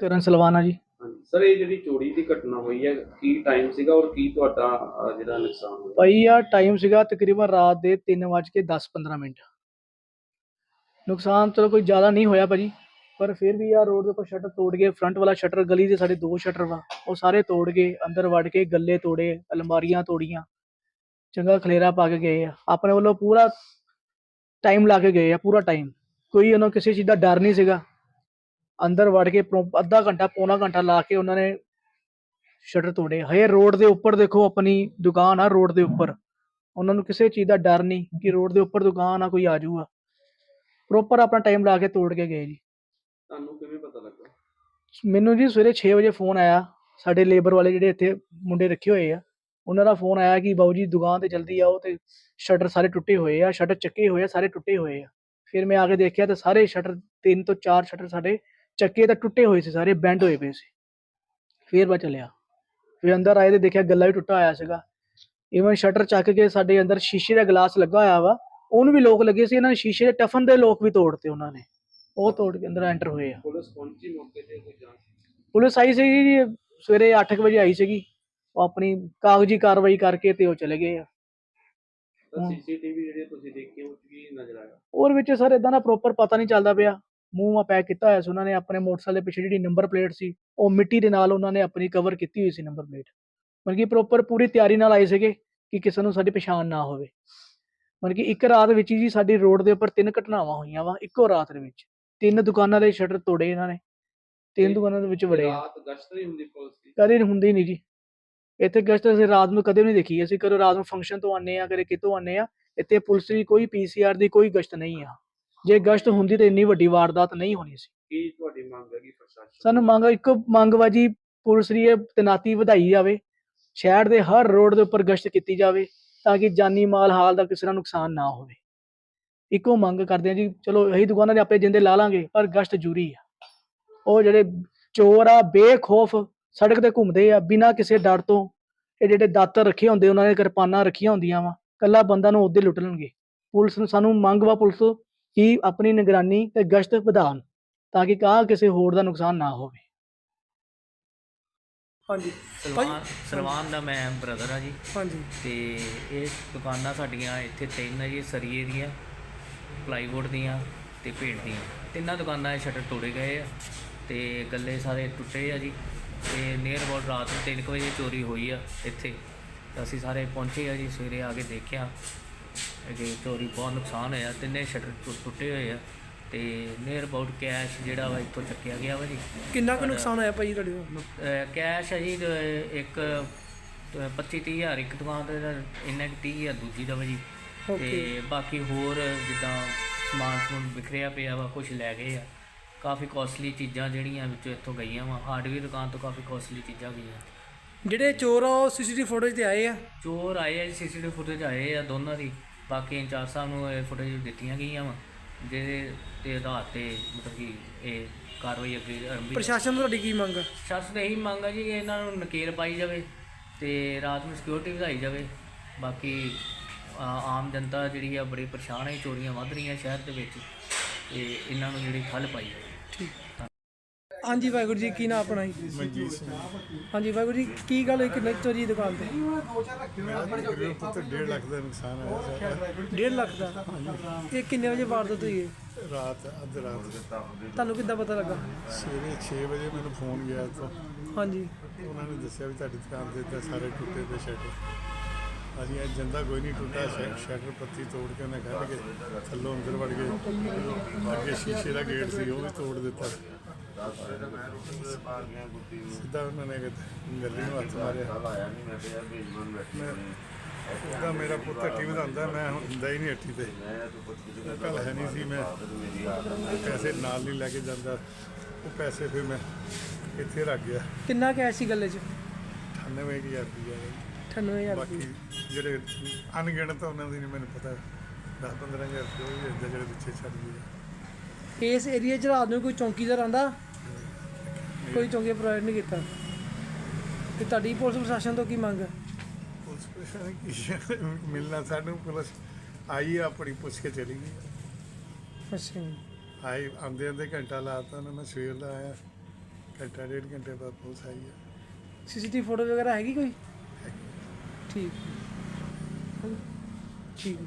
ਕਰਨ ਸਲਵਾਨਾ ਜੀ। ਹਾਂਜੀ ਸਰ ਇਹ ਜਿਹੜੀ ਚੋਰੀ ਦੀ ਘਟਨਾ ਹੋਈ ਹੈ ਕੀ ਟਾਈਮ ਸੀਗਾ ਔਰ ਕੀ ਤੁਹਾਡਾ ਅਹ, ਜਿਹੜਾ ਨੁਕਸਾਨ ਹੋਇਆ? ਭਾਈ ਆ ਟਾਈਮ ਸੀਗਾ ਤਕਰੀਬਨ ਰਾਤ ਦੇ 3:10-15 ਮਿੰਟ। ਨੁਕਸਾਨ ਚਲੋ ਕੋਈ ਜ਼ਿਆਦਾ ਨਹੀਂ ਹੋਇਆ ਭਾਜੀ ਪਰ ਫਿਰ ਵੀ ਆ ਰੋਡ ਦੇ ਉੱਪਰ ਸ਼ਟਰ ਤੋੜ ਗਏ। ਫਰੰਟ ਵਾਲਾ ਸ਼ਟਰ ਗਲੀ ਦੇ ਸਾਡੇ ਦੋ ਸ਼ਟਰ ਵਾ ਉਹ ਸਾਰੇ ਤੋੜ ਗਏ। ਅੰਦਰ ਵੜ ਕੇ ਗੱਲੇ ਤੋੜੇ ਅਲਮਾਰੀਆਂ ਤੋੜੀਆਂ ਚੰਗਾ ਖਲੇਰਾ ਪਾ ਕੇ ਗਏ ਆ। ਆਪਣੇ ਵੱਲੋਂ ਪੂਰਾ ਟਾਈਮ ਲਾ ਕੇ ਗਏ ਆ ਪੂਰਾ ਟਾਈਮ ਕੋਈ ਉਹਨਾਂ ਕਿਸੇ ਚੀਜ਼ ਦਾ ਡਰ ਨਹੀਂ ਸੀਗਾ। ਅੰਦਰ ਵੜ ਕੇ ਪ੍ਰੋ- ਅੱਧਾ ਘੰਟਾ ਪੌਣਾ ਘੰਟਾ ਲਾ ਕੇ ਉਹਨਾਂ ਨੇ ਸ਼ਟਰ ਤੋੜੇ। ਹਏ ਰੋਡ ਦੇ ਉੱਪਰ ਦੇਖੋ ਆਪਣੀ ਦੁਕਾਨ ਆ ਰੋਡ ਦੇ ਉੱਪਰ। ਉਹਨਾਂ ਨੂੰ ਕਿਸੇ ਚੀਜ਼ ਦਾ ਡਰ ਨਹੀਂ ਕਿ ਰੋਡ ਦੇ ਉੱਪਰ ਦੁਕਾਨ ਆ ਕੋਈ ਆ। ਜਾਊਗਾ ਪ੍ਰੋਪਰ ਆਪਣਾ ਟਾਈਮ ਲਾ ਕੇ ਤੋੜ ਕੇ ਗਏ ਜੀ। ਤੁਹਾਨੂੰ ਕਿਵੇਂ ਪਤਾ ਲੱਗਾ? ਮੈਨੂੰ ਜੀ ਸਵੇਰੇ 6 ਵਜੇ ਫੋਨ ਆਇਆ ਸਾਡੇ ਲੇਬਰ ਵਾਲੇ ਜਿਹੜੇ ਇੱਥੇ ਮੁੰਡੇ ਰੱਖੇ ਹੋਏ ਆ ਉਹਨਾਂ ਦਾ ਫੋਨ ਆਇਆ ਕਿ ਬਾਊ ਜੀ ਦੁਕਾਨ ਤੇ ਜਲਦੀ ਆਓ ਤੇ ਸ਼ਟਰ ਸਾਰੇ ਟੁੱਟੇ ਹੋਏ ਆ ਸ਼ਟਰ ਚੱਕੇ ਹੋਏ ਆ ਸਾਰੇ ਟੁੱਟੇ ਹੋਏ ਆ। ਫਿਰ ਮੈਂ ਆ ਕੇ ਦੇਖਿਆ ਤੇ ਸਾਰੇ ਸ਼ਟਰ ਤਿੰਨ ਤੋਂ ਚਾਰ ਸ਼ਟਰ ਸਾਡੇ ਚੱਕੇ ਤਾਂ ਟੁੱਟੇ ਹੋਏ ਸੀ ਸਾਰੇ ਬੈਂਡ ਹੋਏ ਪਏ ਸੀ। ਫਿਰ ਮੈਂ ਚੱਲਿਆ। ਫਿਰ ਅੰਦਰ ਆਏ ਤੇ ਦੇਖਿਆ ਗੱਲਾ ਵੀ ਟੁੱਟਾ ਹੋਇਆ ਸੀਗਾ। ਇਵਨ ਸ਼ਟਰ ਚੱਕ ਕੇ ਸਾਡੇ ਅੰਦਰ ਸ਼ੀਸ਼ੇ ਦਾ ਗਲਾਸ ਲੱਗਾ ਹੋਇਆ ਵਾ ਉਹਨੂੰ ਵੀ ਲੋਕ ਲੱਗੇ ਸੀ ਇਹਨਾਂ ਨੇ ਸ਼ੀਸ਼ੇ ਦੇ ਟਫਨ ਦੇ ਲੋਕ ਵੀ ਤੋੜਤੇ ਉਹਨਾਂ ਨੇ। ਉਹ ਤੋੜ ਕੇ ਅੰਦਰ ਐਂਟਰ ਹੋਏ ਆ। ਪੁਲਿਸ ਪਹੁੰਚੀ ਮੌਕੇ ਤੇ ਕੋਈ ਜਾਂਚ? ਪੁਲਿਸ ਆਈ ਸੀਗੀ ਜੀ ਸਵੇਰੇ 8 ਵਜੇ ਆਈ ਸੀਗੀ। ਉਹ ਆਪਣੀ ਕਾਗਜ਼ੀ ਕਾਰਵਾਈ ਕਰਕੇ ਤੇ ਉਹ ਚਲੇ ਗਏ ਆ। ਸੀਸੀਟੀਵੀ ਜਿਹੜੇ ਤੁਸੀਂ ਦੇਖੇ ਉਹ ਕੀ ਨਜ਼ਰ ਆਇਆ? ਔਰ ਵਿੱਚ ਸਰ ਇਦਾਂ ਦਾ ਪ੍ਰੋਪਰ ਪਤਾ ਨਹੀਂ ਚੱਲਦਾ ਪਿਆ। ਮੂੰਹ ਮਾ ਪੈਕ ਕੀਤਾ ਹੋਇਆ ਸੀ ਉਹਨਾਂ ਨੇ ਆਪਣੇ ਮੋਟਰਸਾਈਕਲ ਦੇ ਪਿੱਛੇ ਜਿਹੜੀ ਨੰਬਰ ਪਲੇਟ ਸੀ ਉਹ ਮਿੱਟੀ ਦੇ ਨਾਲ ਉਹਨਾਂ ਨੇ ਆਪਣੀ ਕਵਰ ਕੀਤੀ ਹੋਈ ਸੀ ਨੰਬਰ ਪਲੇਟ ਮਤਲਬ ਕਿ ਪ੍ਰੋਪਰ ਪੂਰੀ ਤਿਆਰੀ ਨਾਲ ਆਏ ਸੀਗੇ ਕਿ ਕਿਸੇ ਨੂੰ ਸਾਡੀ ਪਛਾਣ ਨਾ ਹੋਵੇ। ਮਤਲਬ ਕਿ ਇੱਕ ਰਾਤ ਵਿੱਚ ਹੀ ਜੀ ਸਾਡੀ ਰੋਡ ਦੇ ਉੱਪਰ ਤਿੰਨ ਘਟਨਾਵਾਂ ਹੋਈਆਂ ਵਾ ਇੱਕੋ ਰਾਤ ਦੇ ਵਿੱਚ। ਤਿੰਨ ਦੁਕਾਨਾਂ ਦੇ ਸ਼ਟਰ ਤੋੜੇ ਇਹਨਾਂ ਨੇ। ਤਿੰਨ ਦੁਕਾਨਾਂ ਦੇ ਵਿੱਚ ਵੜੇ ਰਾਤ ਗਸ਼ਤ ਨਹੀਂ ਹੁੰਦੀ ਪੁਲਿਸ ਦੀ? ਕਦੇ ਨਹੀਂ ਹੁੰਦੀ ਨਹੀਂ ਜੀ। ਇੱਥੇ ਗਸ਼ਤ ਅਸੀਂ ਰਾਤ ਨੂੰ ਕਦੇ ਨਹੀਂ ਦੇਖੀ। ਅਸੀਂ ਕਦੇ ਰਾਤ ਨੂੰ ਫੰਕਸ਼ਨ ਤੋਂ ਆਨੇ ਆ ਕਦੇ ਕਿਤੋਂ ਆਨੇ ਆ ਇੱਥੇ ਪੁਲਿਸ ਦੀ ਕੋਈ ਪੀਸੀਆਰ ਦੀ ਕੋਈ ਗਸ਼ਤ ਨਹੀਂ ਆ। ਜੇ ਗਸ਼ਤ ਹੁੰਦੀ ਤਾਂ ਇੰਨੀ ਵੱਡੀ ਵਾਰਦਾਤ ਨਹੀਂ ਹੋਣੀ ਸੀ। ਕੀ ਤੁਹਾਡੀ ਮੰਗ ਹੈਗੀ ਪ੍ਰਸ਼ਾਸਨ ਸਾਨੂੰ ਮੰਗ ਇੱਕ ਪੁਲਿਸ ਦੀ ਇਹ ਤੈਨਾਤੀ ਵਧਾਈ ਜਾਵੇ। ਸ਼ਹਿਰ ਦੇ ਹਰ ਰੋਡ ਦੇ ਉੱਪਰ ਗਸ਼ਤ ਕੀਤੀ ਜਾਵੇ ਤਾਂ ਕਿ ਜਾਨੀ ਮਾਲ ਹਾਲ ਦਾ ਕਿਸੇ ਦਾ ਨੁਕਸਾਨ ਨਾ ਹੋਵੇ। ਇੱਕੋ ਮੰਗ ਕਰਦੇ ਆ ਜੀ ਚਲੋ ਇਹੀ ਦੁਕਾਨਾਂ ਦੇ ਆਪੇ ਜਿੰਦੇ ਲਾ ਲਾਂਗੇ ਪਰ ਗਸ਼ਤ ਜ਼ਰੂਰੀ ਆ। ਉਹ ਜਿਹੜੇ ਚੋਰ ਆ ਬੇਖੌਫ ਸੜਕ ਤੇ ਘੁੰਮਦੇ ਆ ਬਿਨਾਂ ਕਿਸੇ ਡਰ ਤੋਂ ਇਹ ਜਿਹੜੇ ਦਾਤਰ ਰੱਖੇ ਹੁੰਦੇ ਉਹਨਾਂ ਨੇ ਕਿਰਪਾਨਾਂ ਰੱਖੀਆਂ ਹੁੰਦੀਆਂ ਵਾ ਕੱਲਾ ਬੰਦਾ ਨੂੰ ਉਹਦੇ ਲੁੱਟ ਲੈਣਗੇ। ਪੁਲਿਸ ਨੂੰ ਸਾਨੂੰ ਮੰਗ ਵਾ ਪੁਲਿਸ ਕਿ ਆਪਣੀ ਨਿਗਰਾਨੀ ਤੇ ਗਸ਼ਤ ਵਧਾਉਣ ਤਾਂ ਕਿ ਕਾ ਕਿਸੇ ਹੋਰ ਦਾ ਨੁਕਸਾਨ ਨਾ ਹੋਵੇ। ਹਾਂਜੀ। ਸਲਮਾਨ ਸਲਮਾਨ ਦਾ ਮੈਂ ਬ੍ਰਦਰ ਆ ਜੀ। ਹਾਂਜੀ। ਤੇ ਇਹ ਦੁਕਾਨਾਂ ਸਾਡੀਆਂ ਇੱਥੇ ਤਿੰਨ ਆ ਜੀ ਸਰੀਏ ਦੀਆਂ ਪਲਾਈਵੁੱਡ ਦੀਆਂ ਤੇ ਪੇਂਟ ਦੀਆਂ। ਤਿੰਨਾਂ ਦੁਕਾਨਾਂ ਦੇ ਸ਼ਟਰ ਤੋੜੇ ਗਏ ਆ ਤੇ ਗੱਲੇ ਸਾਰੇ ਟੁੱਟੇ ਆ ਜੀ। ਤੇ ਨੀਅਰ ਅਬਾਊਟ ਰਾਤ ਨੂੰ ਤਿੰਨ ਕੁ ਵਜੇ ਚੋਰੀ ਹੋਈ ਆ ਇੱਥੇ। ਅਸੀਂ ਸਾਰੇ ਪਹੁੰਚੇ ਆ ਜੀ ਸਵੇਰੇ ਆ ਕੇ ਦੇਖਿਆ। ਕਿ ਚੋਰੀ ਬਹੁਤ ਨੁਕਸਾਨ ਹੋਇਆ ਤਿੰਨੇ ਸ਼ਟਰ ਟੁੱਟੇ ਹੋਏ ਆ ਤੇ ਨੀਅਰ ਅਬਾਊਟ ਕੈਸ਼ ਜਿਹੜਾ ਵਾ ਇੱਥੋਂ ਚੱਕਿਆ ਗਿਆ ਵਾ ਜੀ। ਕਿੰਨਾ ਕੁ ਨੁਕਸਾਨ ਹੋਇਆ ਭਾਈ ਤੁਹਾਡੇ ਅਹ ਕੈਸ਼ ਹੈ ਜੀ ਜੋ ਇੱਕ 25 ਤੀਹ ਹਜ਼ਾਰ ਇੱਕ ਦੁਕਾਨ ਤੇ ਤਾਂ ਇੰਨਾ ਕਿ 30 ਹਜ਼ਾਰ ਦੂਜੀ ਦਾ ਵਾ ਜੀ। ਤੇ ਬਾਕੀ ਹੋਰ ਜਿੱਦਾਂ ਸਮਾਨ ਸਮੂਨ ਵਿਖਰਿਆ ਪਿਆ ਵਾ ਕੁਝ ਲੈ ਗਏ ਆ। ਕਾਫੀ ਕੋਸਟਲੀ ਚੀਜ਼ਾਂ ਜਿਹੜੀਆਂ ਵਿੱਚੋਂ ਇੱਥੋਂ ਗਈਆਂ ਵਾ ਹਾਰਡਵੇਅਰ ਦੁਕਾਨ ਤੋਂ ਕਾਫੀ ਕੋਸਟਲੀ ਚੀਜ਼ਾਂ ਗਈਆਂ। ਜਿਹੜੇ ਚੋਰ ਆ ਉਹ ਸੀਸੀਟੀਵੀ ਫੁਟੇਜ ਤੇ ਆਏ ਆ? ਚੋਰ ਆਏ ਆ ਜੀ ਸੀਸੀਟੀਵੀ ਫੁਟੇਜ ਆਏ ਆ ਦੋਨਾਂ ਦੀ। ਬਾਕੀ ਇੰਚਾਰਜ ਸਾਹਿਬ ਨੂੰ ਇਹ ਫੁਟੇਜ ਦਿੱਤੀਆਂ ਗਈਆਂ ਵਾ ਜਿਹਦੇ ਤੇ ਆਧਾਰ ਤੇ ਮਤਲਬ ਕਿ ਇਹ ਕਾਰਵਾਈ ਅੱਗੇ ਅਰੰਭੀ ਪ੍ਰਸ਼ਾਸਨ ਤੋਂ ਤੁਹਾਡੀ ਕੀ ਮੰਗ ਆ? ਸ਼ਖਸ ਨੇ ਇਹੀ ਮੰਗ ਹੈ ਜੀ ਕਿ ਇਹਨਾਂ ਨੂੰ ਨਕੇਲ ਪਾਈ ਜਾਵੇ ਤੇ ਰਾਤ ਨੂੰ ਸਿਕਿਉਰਿਟੀ ਵਧਾਈ ਜਾਵੇ। ਬਾਕੀ ਆ- ਆਮ ਜਨਤਾ ਜਿਹੜੀ ਆ ਬੜੀ ਪਰੇਸ਼ਾਨ ਹੈ ਚੋਰੀਆਂ ਵੱਧ ਰਹੀਆਂ ਸ਼ਹਿਰ ਦੇ ਵਿੱਚ ਤੇ ਇਹਨਾਂ ਨੂੰ ਜਿਹੜੀ ਠੱਲ ਪਾਈ ਜਾਵੇ। ਹਾਂਜੀ ਵਾਹਿਗੁਰੂ ਜੀ ਕੀ ਨਾਮ ਆਪਣਾ ਜੀ? ਮਨਜੀਤ ਸਿੰਘ। ਹਾਂਜੀ ਵਾਹਿਗੁਰੂ ਜੀ ਕੀ ਗੱਲ ਹੋਈ? ਕਿੰਨੇ ਚੋਰੀ ਦੁਕਾਨ ਤੇ? ਮੇਰੇ ਪੁੱਤ 1.5 ਲੱਖ ਦਾ ਨੁਕਸਾਨ ਹੋਇਆ ਸਾਡਾ। 1.5 ਲੱਖ ਦਾ? ਇਹ ਕਿੰਨੇ ਵਜੇ ਵਾਰਦਾਤ ਹੋਈ ਹੈ? ਰਾਤ ਅੱਧ ਰਾਤ। ਤੁਹਾਨੂੰ ਕਿੱਦਾਂ ਪਤਾ ਲੱਗਾ? ਸਵੇਰੇ 6 ਵਜੇ ਮੈਨੂੰ ਫੋਨ ਗਿਆ ਤੋਂ ਹਾਂਜੀ। ਉਹਨਾਂ ਨੇ ਦੱਸਿਆ ਵੀ ਤੁਹਾਡੀ ਦੁਕਾਨ ਦੇ ਇੱਦਾਂ ਸਾਰੇ ਟੁੱਟੇ ਪਏ ਸ਼ਟਰ। ਅਸੀਂ ਅੱਜ ਜੰਦਾ ਕੋਈ ਨਹੀਂ ਟੁੱਟਾ ਸ਼ੈ- ਸ਼ਟਰ ਪੱਤੀ ਤੋੜ ਕੇ ਉਹਨੇ ਕੱਢ ਕੇ ਥੱਲੋਂ ਅੰਦਰ ਵੜ ਗਏ। ਅੱਗੇ ਸ਼ੀਸ਼ੇ ਦਾ ਗੇਟ ਸੀ ਉਹ ਵੀ ਤੋੜ ਦਿੱਤਾ। ਸਿੱਧਾ ਉਹਨਾਂ ਨੇ ਗੱਲੀ ਨੂੰ ਹੱਥ ਮਾਰਿਆ। ਮੈਂ ਉਹਦਾ ਮੇਰਾ ਪੁੱਤ ਹੱਟੀ ਵਧਾਉਂਦਾ ਮੈਂ ਹੁਣ ਹੁੰਦਾ ਹੀ ਨਹੀਂ ਹੱਟੀ ਤੇ। ਕੱਲ ਹੈ ਨਹੀਂ ਸੀ ਮੈਂ ਪੈਸੇ ਨਾਲ ਨਹੀਂ ਲੈ ਕੇ ਜਾਂਦਾ। ਉਹ ਪੈਸੇ ਫਿਰ ਮੈਂ ਇੱਥੇ ਰੱਖ ਗਿਆ। ਕਿੰਨਾ ਕੈਸ਼ ਸੀ ਗੱਲੇ 'ਚ? 98000 ਰੁਪਇਆ 98000 ਬਾਕੀ ਜਿਹੜੇ ਅਣਗਿਣਤ ਉਹਨਾਂ ਦੀ ਨਹੀਂ ਮੈਨੂੰ ਪਤਾ। 10 15000 ਰੁਪਇਆ ਉਹ ਵੀ ਇੱਦਾਂ ਜਿਹੜੇ ਪਿੱਛੇ ਛੱਡ ਗਏ। ਇਸ ਏਰੀਆ 'ਚ ਰਾਤ ਨੂੰ ਕੋਈ ਚੌਕੀਦਾਰ ਆਂਦਾ ਕੋਈ ਚੌਕੀ ਪ੍ਰੋਵਾਈਡ ਨਹੀਂ ਕੀਤਾ। ਤੇ ਤੁਹਾਡੀ ਪੁਲਿਸ ਪ੍ਰਸ਼ਾਸਨ ਤੋਂ ਕੀ ਮੰਗ ਹੈ? ਪੁਲਿਸ ਪ੍ਰਸ਼ਾਸਨ ਕੀ? ਮਿਲਣਾ ਸਾਨੂੰ ਪੁਲਿਸ ਆਈ ਆਪਣੀ ਪੁੱਛ ਕੇ ਚਲੀ ਗਈ। ਅੱਛਾ। ਆਈ ਆਂਦੇ ਆਂਦੇ ਘੰਟਾ ਲਾਤਾ ਉਹਨਾਂ ਮੈਂ ਸਵੇਰ ਦਾ ਆਇਆ। ਘੰਟਾ ਡੇਢ ਘੰਟੇ ਬਾਅਦ ਪੁਲਿਸ ਆਈ ਹੈ ਸੀਸੀਟੀਵੀ ਫੋਟੋ ਵਗੈਰਾ ਹੈਗੀ ਕੋਈ? ਠੀਕ। ਠੀਕ।